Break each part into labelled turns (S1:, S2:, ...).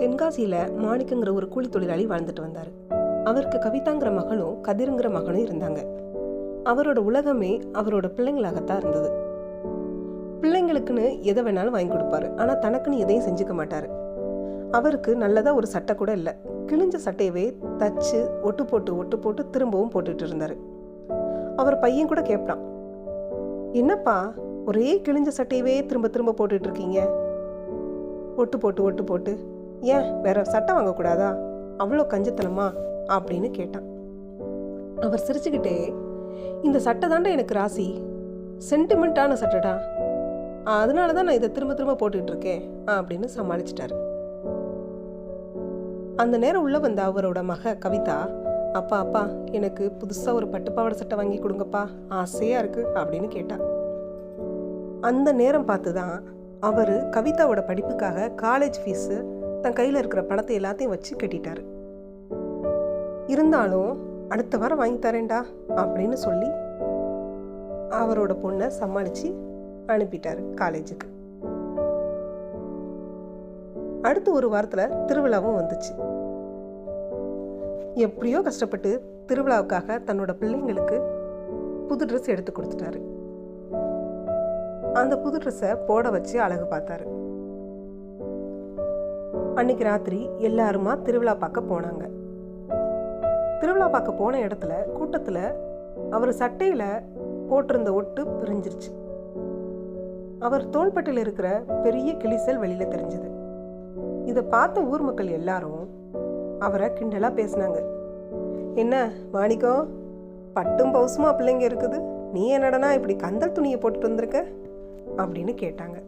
S1: தென்காசியில மாணிக்கங்கிற ஒரு கூலி தொழிலாளி வாழ்ந்துட்டு வந்தார். அவருக்கு கவிதாங்கிற மகளும் கதிருங்கிற மகனும் இருந்தாங்க. அவரோட உலகமே அவரோட பிள்ளைங்களாகத்தான் இருந்தது. பிள்ளைங்களுக்குன்னு எதை வேணாலும் வாங்கி கொடுப்பாரு. ஆனா தனக்குன்னு எதையும் செஞ்சுக்க மாட்டாரு. அவருக்கு நல்லதா ஒரு சட்டை கூட இல்லை. கிழிஞ்ச சட்டையவே தச்சு ஒட்டு போட்டு ஒட்டு போட்டு திரும்பவும் போட்டுட்டு இருந்தாரு. அவர் பையன் கூட கேட்பான் என்னப்பா ஒரே கிழிஞ்ச சட்டையவே திரும்ப திரும்ப போட்டுட்டு இருக்கீங்க? ஒட்டு போட்டு ஒட்டு போட்டு. ஏன் வேற சட்டை வாங்கக்கூடாதா? அவ்வளோ கஞ்சத்தனமா? அப்படின்னு கேட்டான். அவர் சிரிச்சுக்கிட்டே இந்த சட்டை தாண்டா எனக்கு ராசி. சென்டிமெண்ட்டான சட்டைடா. அதனால தான் நான் இதை திரும்ப திரும்ப போட்டுக்கிட்டு இருக்கேன் அப்படின்னு சமாளிச்சிட்டாரு. அந்த நேரம் உள்ளே வந்த அவரோட மக கவிதா அப்பா அப்பா எனக்கு புதுசாக ஒரு பட்டுப்பாவாடை சட்டை வாங்கி கொடுங்கப்பா ஆசையாக இருக்குது அப்படின்னு கேட்டா. அந்த நேரம் பார்த்து தான் அவர் கவிதாவோட படிப்புக்காக காலேஜ் ஃபீஸு தன் கையில் இருக்கிற பணத்தை எல்லாத்தையும் வச்சு கட்டிட்டாரு. இருந்தாலும் அடுத்த வாரம் வாங்கி தரேன்டா அப்படின்னு சொல்லி அவரோட பொண்ணை சமாளித்து அனுப்பிட்டாரு காலேஜுக்கு. அடுத்த ஒரு வாரத்தில் திருவிழாவும் வந்துச்சு. எப்படியோ கஷ்டப்பட்டு திருவிழாவுக்காக தன்னோட பிள்ளைங்களுக்கு புது ட்ரெஸ் எடுத்து கொடுத்துட்டாரு. அந்த புது ட்ரெஸ்ஸை போட வச்சு அழகு பார்த்தாரு. அன்னைக்கு ராத்திரி எல்லாருமா திருவிழா பார்க்க போனாங்க. திருவிழா பார்க்க போன இடத்துல கூட்டத்தில் அவர் சட்டையில் போட்டிருந்த ஒட்டு பிரிஞ்சிருச்சு. அவர் தோள்பட்டையில் இருக்கிற பெரிய கிளிசல் வெளியில் தெரிஞ்சது. இதை பார்த்த ஊர் மக்கள் எல்லாரும் அவரை கிண்டலாக பேசினாங்க. என்ன மாணிக்கம் பட்டும் பவுசுமா பிள்ளைங்க இருக்குது. நீ என்னடனா இப்படி கந்தல் துணியை போட்டுட்டு வந்திருக்க? அப்படின்னு கேட்டாங்க.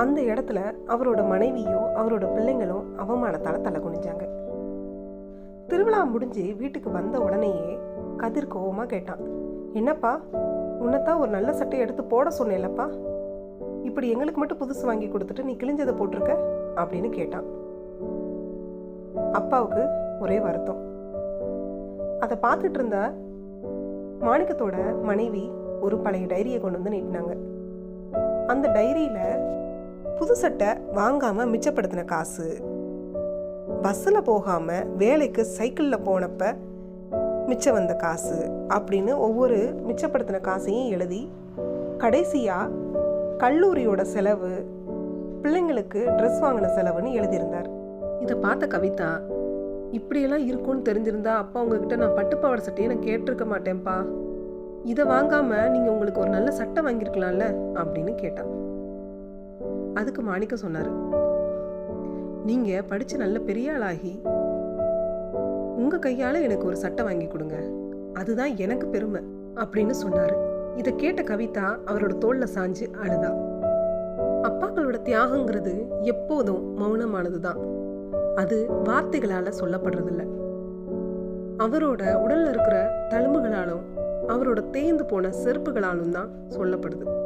S1: அந்த இடத்துல அவரோட மனைவியும் அவரோட பிள்ளைங்களும் அவமானத்தால் தலை குனிஞ்சாங்க திருவிழா முடிஞ்சு வீட்டுக்கு வந்த உடனேயே கதிர் கோவமா கேட்டான். என்னப்பா உன்னைத்தான் ஒரு நல்ல சட்டையை எடுத்து போட சொன்னேன்லப்பா. இப்படி எங்களுக்கு மட்டும் புதுசு வாங்கி கொடுத்துட்டு நீ கிழிஞ்சதை போட்டிருக்க? அப்படின்னு கேட்டான். அப்பாவுக்கு ஒரே வருத்தம். அதை பார்த்துட்டு இருந்த மாணிக்கத்தோட மனைவி ஒரு பழைய டைரியை கொண்டு வந்து நீட்டினாங்க. அந்த டைரியில புது சட்டை வாங்காம மிச்சப்படுத்தின காசு. பஸ்ஸில் போகாம வேலைக்கு சைக்கிளில் போனப்ப மிச்சம் வந்த காசு அப்படின்னு ஒவ்வொரு மிச்சப்படுத்தின காசையும் எழுதி கடைசியாக கல்லூரியோட செலவு பிள்ளைங்களுக்கு ட்ரெஸ் வாங்கின செலவுன்னு எழுதியிருந்தார். இதை பார்த்த கவிதா இப்படியெல்லாம் இருக்கும்னு தெரிஞ்சிருந்தா அப்பா உங்ககிட்ட நான் பட்டுப்பாவாடை சட்டையை நான் கேட்டிருக்க மாட்டேன்ப்பா. இதை வாங்காம நீங்கள் உங்களுக்கு ஒரு நல்ல சட்டை வாங்கியிருக்கலாம்ல? அப்படின்னு கேட்டான் அதுக்கு மாணிக்க சொன்னாரு. நீங்க படிச்சு நல்ல பெரிய ஆளாகி உங்க கையால எனக்கு ஒரு சட்டை வாங்கி கொடுங்க. அதுதான் எனக்கு பெருமை அப்படின்னு சொன்னாரு. இதை கேட்ட கவிதா அவரோட தோல்ல சாஞ்சு அழுதா. அப்பாக்களோட தியாகங்கிறது எப்போதும் மௌனமானதுதான். அது வார்த்தைகளால சொல்லப்படுறதில்ல. அவரோட உடல்ல இருக்கிற தழும்புகளாலும் அவரோட தேய்ந்து போன செருப்புகளாலும் தான் சொல்லப்படுது.